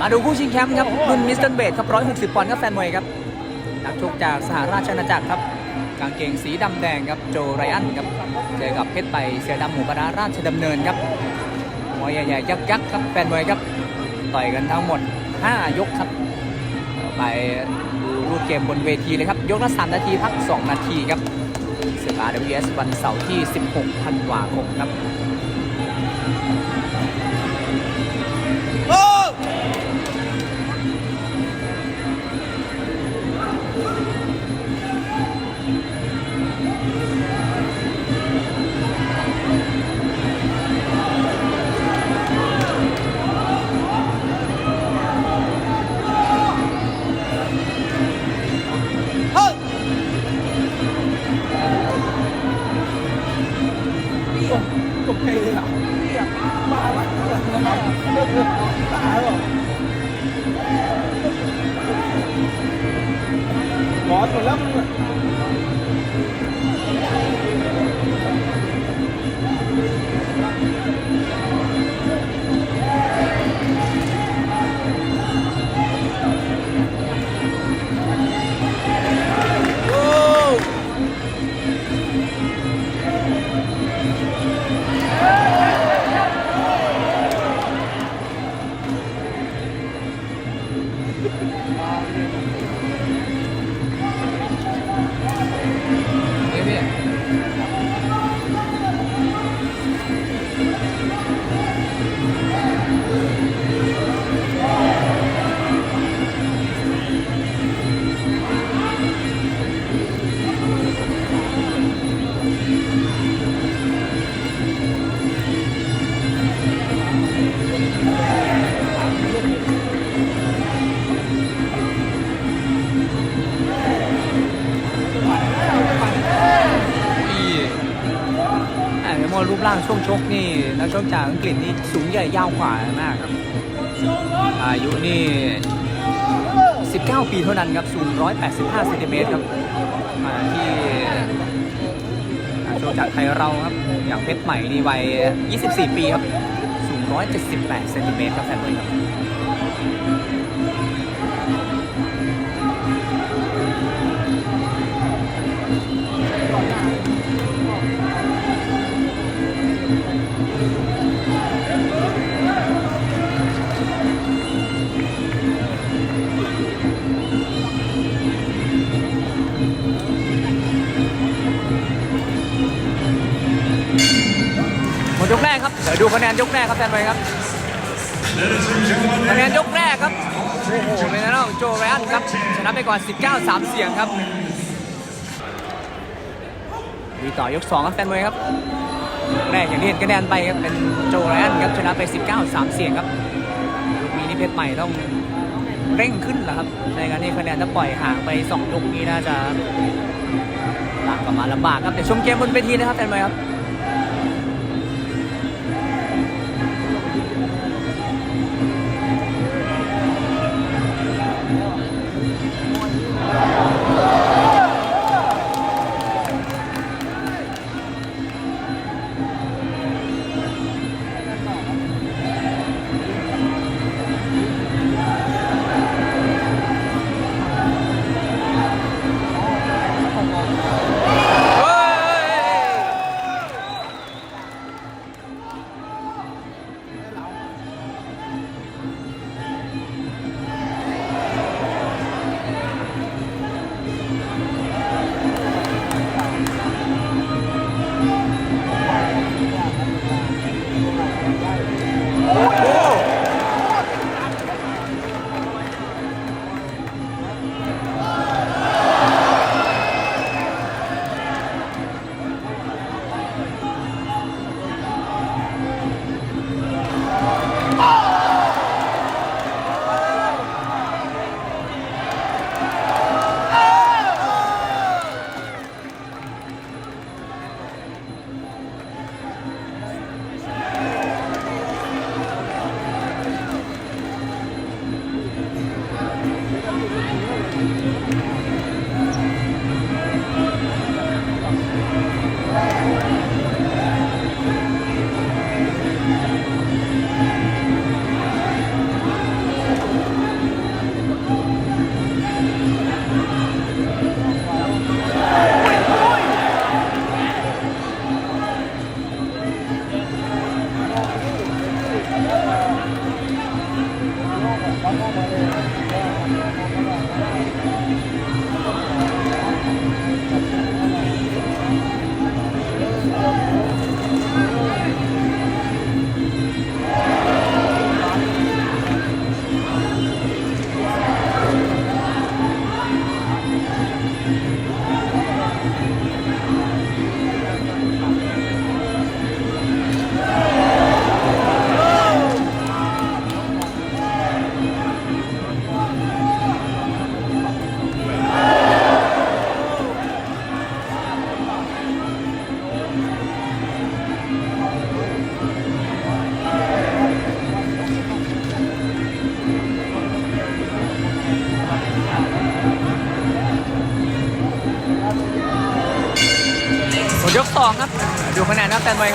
มาดูคู่ชิงแชมป์ครับรุ่นมิสเตอร์เบดครับ160ปอนด์ครับแฟนมวยครับนักชกจากสหราชอาณาจักรครับกางเกงสีดำแดงครับโจไรอันครับเจอกับเพชรไปเสือดำหมูปลาราราชดำเนินครับมวยใหญ่ๆยักษ์ๆครับแฟนมวยครับต่อยกันทั้งหมด 5 ยกครับไปดูรูปเกมบนเวทีเลยครับ ยกละ 3 นาทีพัก 2 นาทีครับศึก RWS วันเสาร์ที่ 16 ธันวาคมครับ กฤษนี่สูงใหญ่ยาวขวามากครับ อายุนี่ 19 ปีเท่านั้นครับ สูง 185เซนติเมตรครับ มาที่นักชกจากไทยเราครับ อย่างเพชรใหม่นี่วัย 24 ปีครับ สูง 178เซนติเมตรครับแฟนบอลครับ ยกแรกครับเดี๋ยวดูคะแนนยกแรกครับแฟนบอลครับคะแนนยกแรกครับโอ้โหเป็นทางด้านของโจไรอันครับชนะไปก่อน 19 3 เสียงครับมีต่อยก2ครับแฟนมวยครับแรกอย่างที่เห็นคะแนนไปครับเป็นโจไรอันครับชนะไป 19 3 เสียงครับลูกมีนี่เพชรใหม่ต้องเร่งขึ้นแล้วครับในการที่คะแนนถ้าปล่อยห่างไป2ยกนี้น่าจะตามกลับมาลำบากครับแต่ชมเกมบนเวทีนะครับแฟนมวยครับ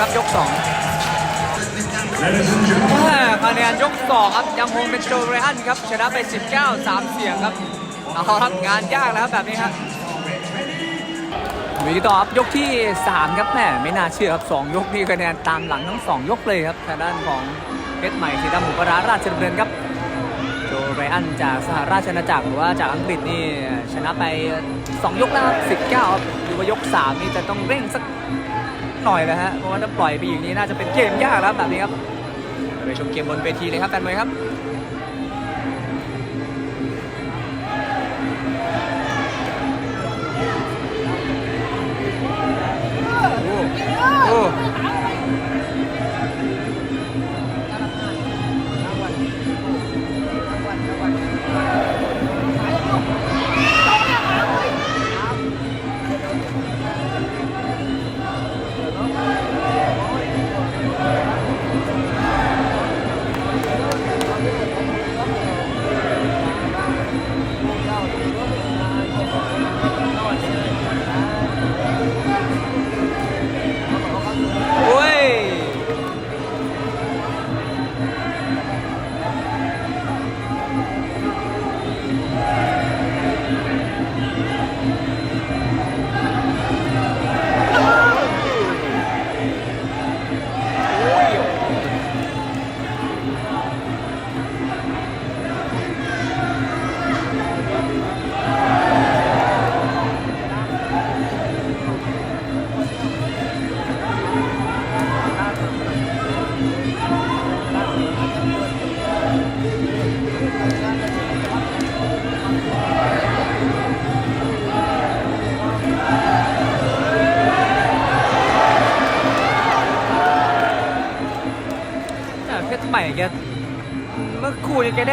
คะแนนนะแฟนมครับยกสองอ่คะแนนยกสองครับยังคงเป็นโจเรอันครับชนะไป 19 3 เสียงครับเอาครับงานยากแล้วครับแบบนี้ครับวีต่อครับยกที่ 3 ครับแหมไม่น่าเชื่อครับ 2 ยกนี่คะแนนตามหลังทั้ง 2 ยกเลยครับทางด้านของเพชรใหม่สีดำหมูปลาราราชดำเนินครับโจไรอันจากสหราชอาณาจักรหรือว่าจากอังกฤษนี่ชนะไป 2 ยกแล้วครับ19ครับหรือว่ายก 3 นี่จะต้องเร่งสัก หน่อยแล้วฮะเพราะว่าถ้าปล่อยไปอย่างนี้น่าจะเป็นเกมยากแล้วแบบนี้ครับไปชมเกมบนเวทีเลยครับแฟนมวยครับ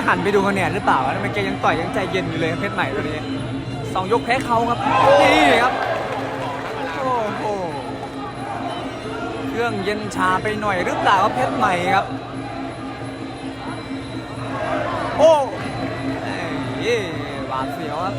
หันไปดูคะแนนหรือเปล่าทำไมแกยังต่อยยังใจเย็นอยู่เลยเพชรใหม่ตัวนี้สองยกแพ้เขาครับนี่ครับโอ้โหเครื่องเย็นชาไปหน่อยหรือเปล่าเพชรใหม่ครับ โอ้เอ้ยหวาดเสียวครับ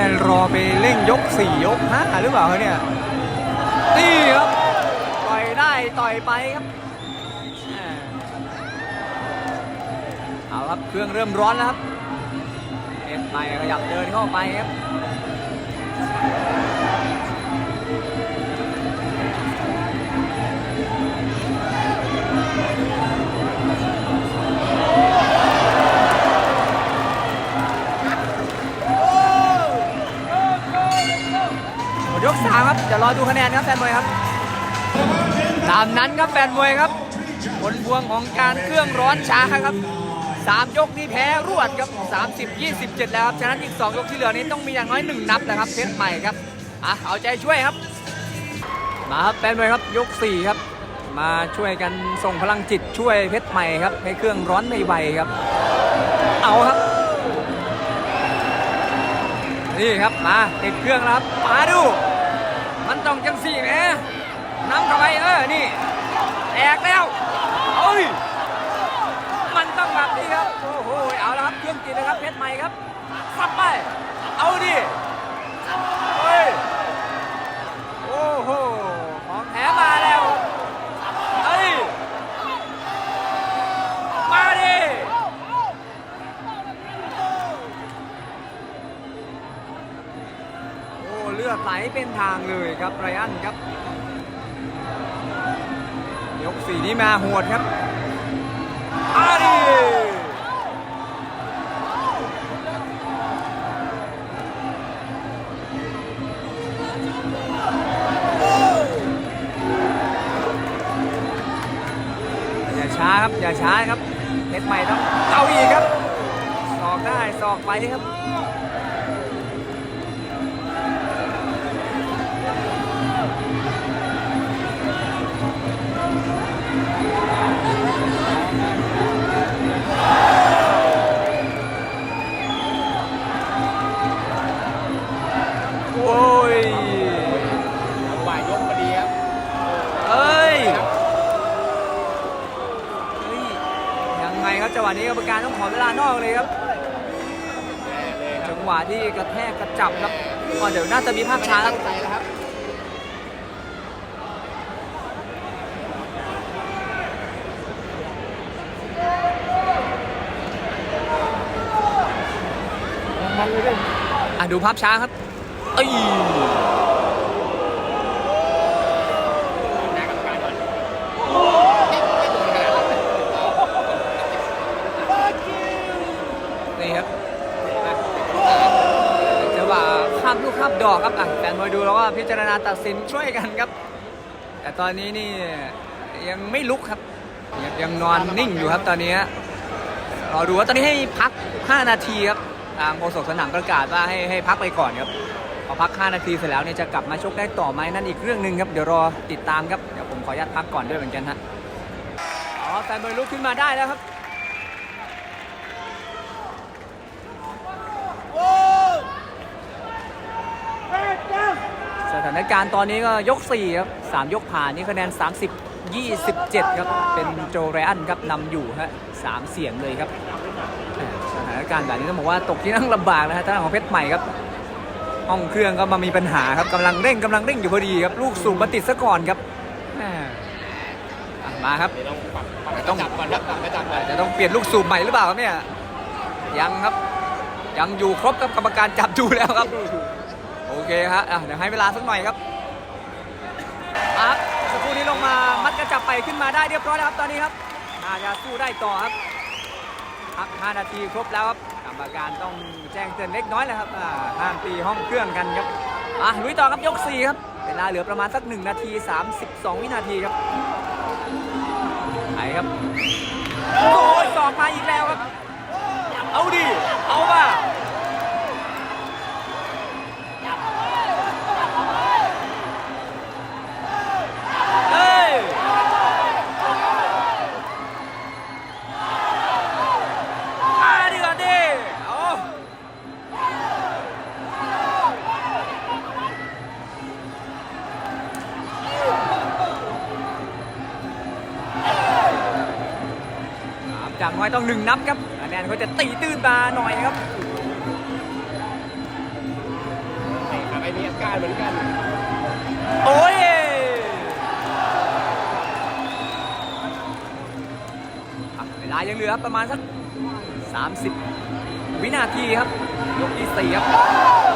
แกรอไปเร่งยกสี่ยก 5 หรือเปล่าเนี่ยตีครับ ต่อยได้ต่อยไปครับเอาครับเครื่องเริ่มร้อนแล้วครับเอ็นไปขยับเดินเข้าไปครับ ดยกสามครับเดี๋ยวรอดูคะแนนครับแฟนมวยครับ ตามนั้นครับแฟนมวยครับ ผลพวงของการเครื่องร้อนช้าครับสามยกนี้แพ้รวดครับ30 27แล้วครับฉะนั้นอีก2ยกที่เหลือนี้ต้องมีอย่างน้อย1นับนะครับเพชรใหม่ครับอะเอาใจช่วยครับ มาครับแฟนมวยครับยก4ครับ มาช่วยกันส่งพลังจิตช่วยเพชรใหม่ครับให้เครื่องร้อนไม่ไวครับ เอาครับนี่ครับมาติดเครื่องแล้วครับมาดู มันต้องจังสี่แหมน้ำเข้าไปเออ นี่แตกแล้วเอ้ย มันต้องแบบนี้ครับ โอ้โห เอาละครับเครื่องกินนะครับ เพชรใหม่ครับสับไป เอาดิ ไหลเป็นทางเลยครับไรอันครับ ยกสี่นี้มาหวดครับ อาดีอย่าช้าครับ อย่าช้าครับเพชรใหม่ต้องเอาอีกครับ สอกได้สอกไปครับ ครับจังหวะนี้กรรมการต้องขอเวลานอกเลยครับ จังหวะที่กระแทกกระจับครับอ๋อเดี๋ยวน่าจะมีภาพช้าครับตั้งใจแล้วครับอะดูภาพช้าครับเอ้ย หน้ากรรมการก่อนไม่ไม่โดนขนาดนั้นเลย นี่ครับจังหวะ ข้ามลูกข้ามดอกครับอะแฟนมวยดูแล้วก็พิจารณาตัดสินช่วยกันครับ แต่ตอนนี้นี่ยังไม่ลุกครับยังยังนอนนิ่งอยู่ครับตอนนี้รอดูว่าตอนนี้ให้พัก 5 นาทีครับทางโฆษกสนามประกาศว่าให้ให้พักไปก่อนครับพอพัก 5 นาทีเสร็จแล้วเนี่ยจะกลับมาชกได้ต่อไหมนั่นอีกเรื่องหนึ่งครับเดี๋ยวรอติดตามครับเดี๋ยวผมขออนุญาตพักก่อนด้วยเหมือนกันฮะอ๋อแฟนมวยลุกขึ้นมาได้แล้วครับ ส ถานการณ์ตอนนี้ก็ยก 4 ครับ 3 ยกผ่านนี่คะแนน 30 27 ครับ เป็นโจไรอันครับนำอยู่ฮะสามเสียงเลยครับสถานการณ์แบบนี้ต้องบอกว่าตกที่นั่งลำบากนะฮะทางด้านของเพชรใหม่ครับห้องเครื่องก็มามีปัญหาครับกำลังเร่งกำลังเร่งอยู่พอดีครับ ลูกสูบมาติดซะก่อนครับมาครับต้องปรับปรับกระจับก่อนครับปรับกระจับก่อนจะต้องเปลี่ยนลูกสูบใหม่หรือเปล่าครับเนี่ยยังครับยังอยู่ครบกับกรรมการจับดูแล้วครับ โอเคครับอะเดี๋ยวให้เวลาสักหน่อยครับอะสักครู่นี้ลงมามัดกระจับไปขึ้นมาได้เรียบร้อยแล้วครับตอนนี้ครับน่าจะสู้ได้ต่อครับพัก5นาทีครบแล้วครับกรรมการต้องแจ้งเตือนเล็กน้อยแล้วครับอ่าห้ามตีห้องเครื่องกันครับอะลุยต่อครับยก4ครับเวลาเหลือประมาณสัก 1 นาที 32 วินาทีครับไปครับโอ้ยสอบมาอีกแล้วครับ เอาดิเอาป่ะ ครับจากน้อยต้องหนึ่งนับครับคะแนนเขาจะตีตื้นมาหน่อยครับไอ้ครับไอ้นี่อาการเหมือนกัน โอ้ยอะเวลายังเหลือประมาณสัก 30 วินาทีครับยกที่4ครับ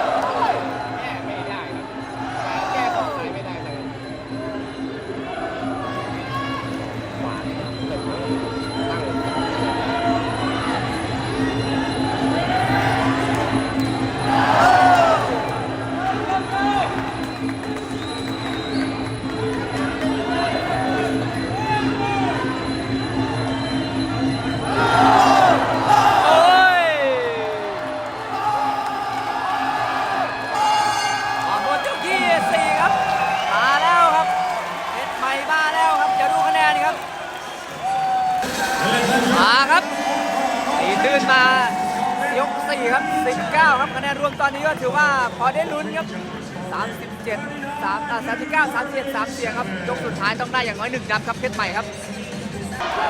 ลุ้นครับ 37 3อ่า39 37 3เสียงครับยกสุดท้ายต้องได้อย่างน้อย1นับครับเพชรใหม่ครับ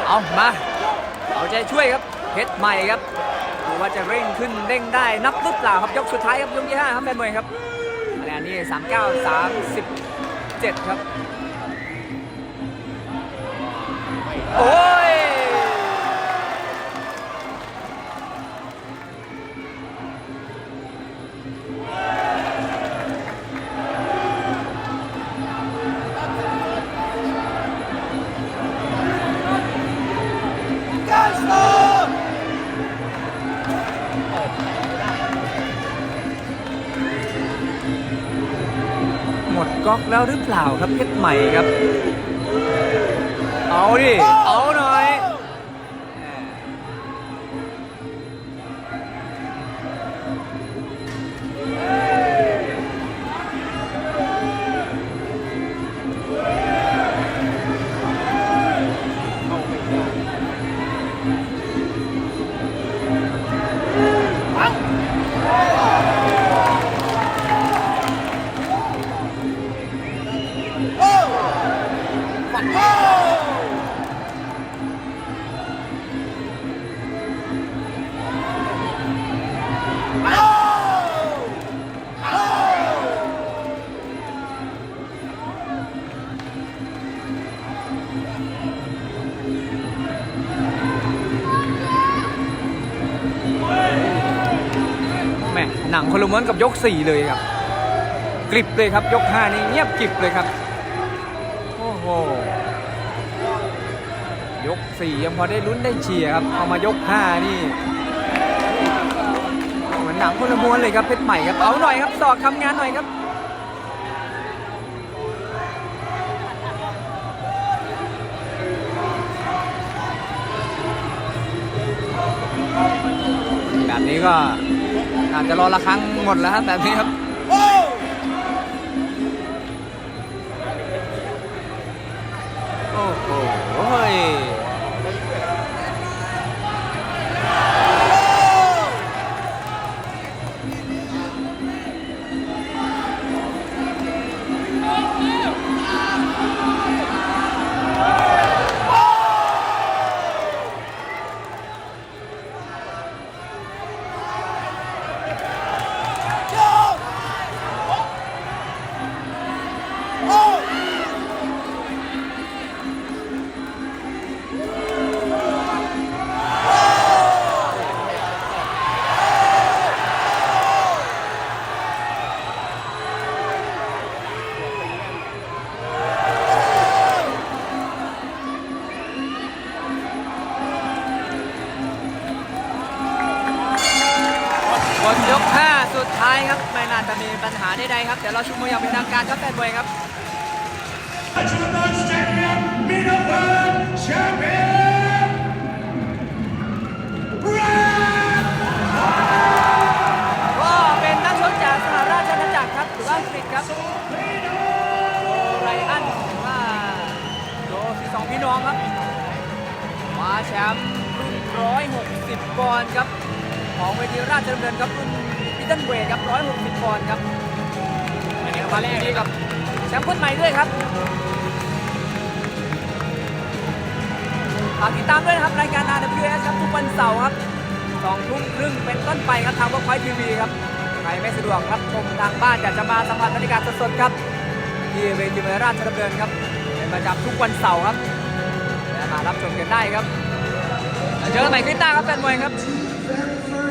เอามาเอาใจช่วยครับเพชรใหม่ครับดูว่าจะเร่งขึ้นเร่งได้นับหรือเปล่าครับยกสุดท้ายครับยกที่5ครับแฟนมวยครับคะแนนนี้39 37 ครับ โอ้ย ก๊อกแล้วหรือเปล่าครับเพชรใหม่ครับ เอาดิ เอา หม้วนกับยก 4 เลยครับ กริบเลยครับยก 5 นี่เงียบกริบเลยครับ โอ้โห ยก 4 ยังพอได้ลุ้นได้เชียร์ครับ เอามายก 5 นี่เหมือนหนังคนละม้วนเลยครับเพชรใหม่ครับ เอาหน่อยครับสอกทำงานหน่อยครับแบบนี้ก็ อาจจะรอละครั้งหมดแล้วครับแบบนี้ครับโอ้โห ใดๆครับ เดี๋ยวเราชุมมวยอย่างเป็นทางการครับแฟนมวยครับ ก็เป็นนักชกจากสหราชอาณาจักรครับหรือว่าอังกฤษครับโจไรอันหรือว่าโจที่สองพี่น้องครับมาแชมป์รุ่น160ปอนด์ครับ ของเวทีราชดำเนินครับรุ่นพิตันเวทครับ160ปอนด์ครับ มาแรกนี้กับแชมป์คนใหม่ด้วยครับฝากติดตามด้วยนะครับ รายการ RWS ครับทุกวันเสาร์ครับสองทุ่มครึ่งเป็นต้นไปครับทางเว็บไซต์ทีวีครับใครไม่สะดวกรับชมทางบ้านอยากจะมาสัมผัสบรรยากาศสดๆครับที่เวทีมวยราชดำเนินครับเป็นประจำทุกวันเสาร์ครับและมารับชมกันได้ครับเจอกันใหม่คลิปหน้าครับแฟนมวยครับ